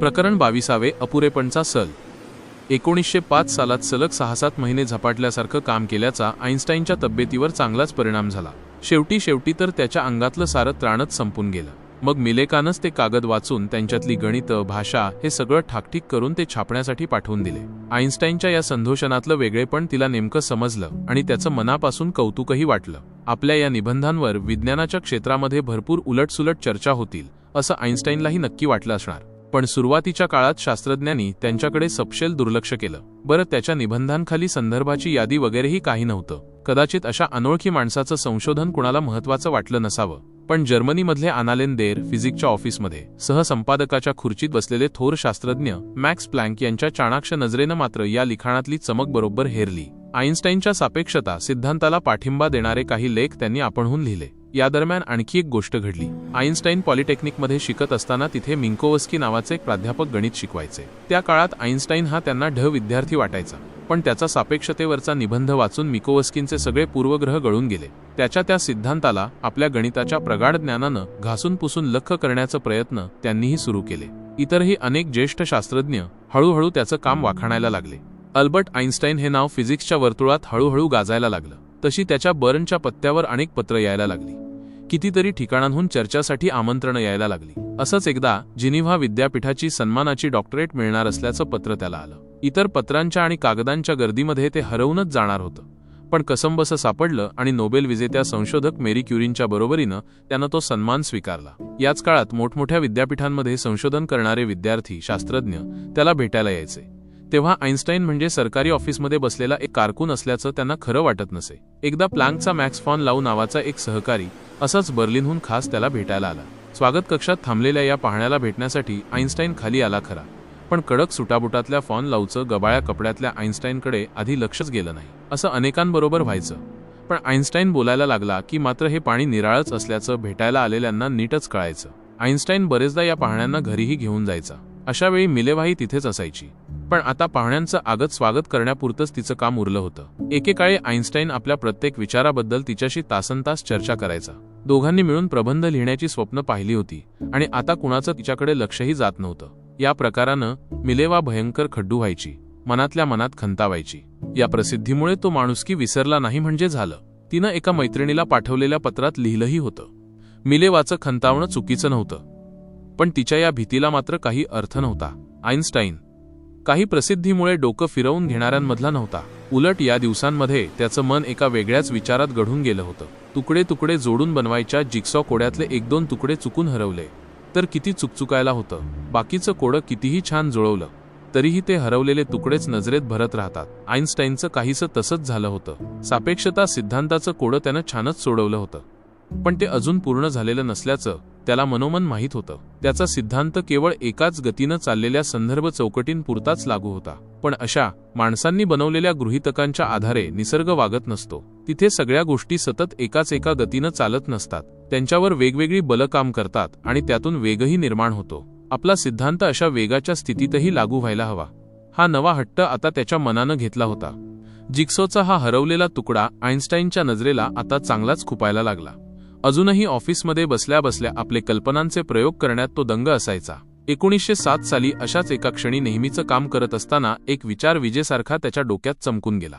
प्रकरण बावीसावे अपुरेपणचा सल. एकोणीसशे पाच सालात सलग सहा सात महिने झपाटल्यासारखं काम केल्याचा आईन्स्टाईनच्या तब्येतीवर चांगलाच परिणाम झाला. शेवटी शेवटी तर त्याच्या अंगातलं सारं त्राणच संपून गेलं. मग मिलेकानंच ते कागद वाचून त्यांच्यातली गणितं भाषा हे सगळं ठाकठीक करून ते छापण्यासाठी पाठवून दिले. आईन्स्टाईनच्या या संधोषणातलं वेगळेपण तिला नेमकं समजलं आणि त्याचं मनापासून कौतुकही वाटलं. आपल्या या निबंधांवर विज्ञानाच्या क्षेत्रामध्ये भरपूर उलटसुलट चर्चा होतील असं आईन्स्टाईनलाही नक्की वाटलं असणार. पण सुरुवातीच्या काळात शास्त्रज्ञांनी त्यांच्याकडे सपशेल दुर्लक्ष केलं. बरं त्याच्या निबंधांखाली संदर्भाची यादी वगैरेही काही नव्हतं. कदाचित अशा अनोळखी माणसाचं संशोधन कुणाला महत्वाचं वाटलं नसावं. पण जर्मनीमधले आनालेन देर फिजिक्सच्या ऑफिसमध्ये सहसंपादकाच्या खुर्चीत बसलेले थोर शास्त्रज्ञ मॅक्स प्लँक यांच्या चाणाक्ष नजरेनं मात्र या लिखाणातली चमक बरोबर हेरली. आईन्स्टाईनच्या सापेक्षता सिद्धांताला पाठिंबा देणारे काही लेख त्यांनी आपणहून लिहिले. या दरम्यान आणखी एक गोष्ट घडली. आईन्स्टाईन पॉलिटेक्निकमध्ये शिकत असताना तिथे मिंकोवस्की नावाचे एक प्राध्यापक गणित शिकवायचे. त्या काळात आईन्स्टाईन हा त्यांना ढ विद्यार्थी वाटायचा. पण त्याचा सापेक्षतेवरचा निबंध वाचून मिकोवस्कींचे सगळे पूर्वग्रह गळून गेले. त्याच्या त्या सिद्धांताला आपल्या गणिताच्या प्रगाढ ज्ञानानं घासून पुसून लख करण्याचा प्रयत्न त्यांनीही सुरू केले. इतरही अनेक ज्येष्ठ शास्त्रज्ञ हळूहळू त्याचं काम वाखाणायला लागले. अल्बर्ट आईन्स्टाईन हे नाव फिजिक्सच्या वर्तुळात हळूहळू गाजायला लागलं. तशी त्याच्या बर्नच्या पत्त्यावर अनेक पत्र यायला लागली. कितीतरी ठिकाणांहून चर्चासाठी आमंत्रणं यायला लागली. असंच एकदा जिनिव्हा विद्यापीठाची सन्मानाची डॉक्टरेट मिळणार असल्याचं पत्र त्याला आलं. इतर पत्रांच्या आणि कागदांच्या गर्दीमध्ये ते हरवूनच जाणार होतं. पण कसंबसं सापडलं आणि नोबेल विजेत्या संशोधक मेरी क्युरींच्या बरोबरीनं त्यानं तो सन्मान स्वीकारला. याच काळात मोठमोठ्या विद्यापीठांमध्ये संशोधन करणारे विद्यार्थी शास्त्रज्ञ त्याला भेटायला यायचे. तेव्हा आईन्स्टाईन म्हणजे सरकारी ऑफिसमध्ये बसलेला एक कारकून असल्याचं त्यांना खरं वाटत नसे. एकदा प्लांकचा मॅक्स फॉन लाऊ नावाचा एक सहकारी असंच बर्लिनहून खास त्याला भेटायला आला. स्वागत कक्षात थांबलेल्या या पाहण्याला भेटण्यासाठी आईन्स्टाईन खाली आला खरा. पण कडक सुटाबुटातल्या फॉन लावचं गबाळ्या कपड्यातल्या आईन्स्टाईनकडे आधी लक्षच गेलं नाही. असं अनेकांबरोबर व्हायचं. पण आईन्स्टाईन बोलायला लागला की मात्र हे पाणी निराळच असल्याचं भेटायला आलेल्यांना नीटच कळायचं. आईन्स्टाईन बरेचदा या पाहण्यांना घरीही घेऊन जायचा. अशावेळी मिलेवाही तिथेच असायची. पण आता पाहुण्यांचं आगत स्वागत करण्यापुरतंच तिचं काम उरलं होतं. एकेकाळी आईन्स्टाईन आपल्या प्रत्येक विचाराबद्दल तिच्याशी तासनतास चर्चा करायचा. दोघांनी मिळून प्रबंध लिहिण्याची स्वप्न पाहिली होती आणि आता कुणाचं तिच्याकडे लक्षही जात नव्हतं. या प्रकारानं मिलेवा भयंकर खड्डू व्हायची मनातल्या मनात खंतावायची. या प्रसिद्धीमुळे तो माणुसकी विसरला नाही म्हणजे झालं. तिनं एका मैत्रिणीला पाठवलेल्या पत्रात लिहिलंही होतं. मिलेवाचं खंतावणं चुकीचं नव्हतं. पण तिच्या या भीतीला मात्र काही अर्थ नव्हता. आईन्स्टाईन काही प्रसिद्धीमुळे डोकं फिरवून घेणाऱ्यांमधला नव्हता. उलट या दिवसांमध्ये त्याचं मन एका वेगळ्याच विचारात घडून गेलं होतं. तुकडे तुकडे जोडून बनवायच्या जिक्सॉ कोड्यातले एक दोन तुकडे चुकून हरवले. तर किती चुकचुकायला होतं. बाकीचं कोडं कितीही छान जुळवलं तरीही ते हरवलेले तुकडेच नजरेत भरत राहतात. आईन्स्टाईनचं काहीसं तसंच झालं होतं. सापेक्षता सिद्धांताचं कोडं त्यानं छानच सोडवलं होतं. पण ते अजून पूर्ण झालेलं नसल्याचं त्याला मनोमन माहीत होतं. त्याचा सिद्धांत केवळ एकाच गतीनं चाललेल्या संदर्भ चौकटींपुरताच लागू होता. पण अशा माणसांनी बनवलेल्या गृहितकांच्या आधारे निसर्ग वागत नसतो. तिथे सगळ्या गोष्टी सतत एकाच एका गतीनं चालत नसतात. त्यांच्यावर वेगवेगळी बल काम करतात आणि त्यातून वेगही निर्माण होतो. आपला सिद्धांत अशा वेगाच्या स्थितीतही लागू व्हायला हवा. हा नवा हट्ट आता त्याच्या मनानं घेतला होता. जिक्सोचा हा हरवलेला तुकडा आईन्स्टाईनच्या नजरेला आता चांगलाच खुपायला लागला. अजूनही ऑफिसमध्ये बसल्या बसल्या आपले कल्पनांचे प्रयोग करण्यात तो दंग असायचा. एकोणीसशे सात साली अशाच एका क्षणी नेहमीचं काम करत असताना एक विचार विजेसारखा त्याच्या डोक्यात चमकून गेला.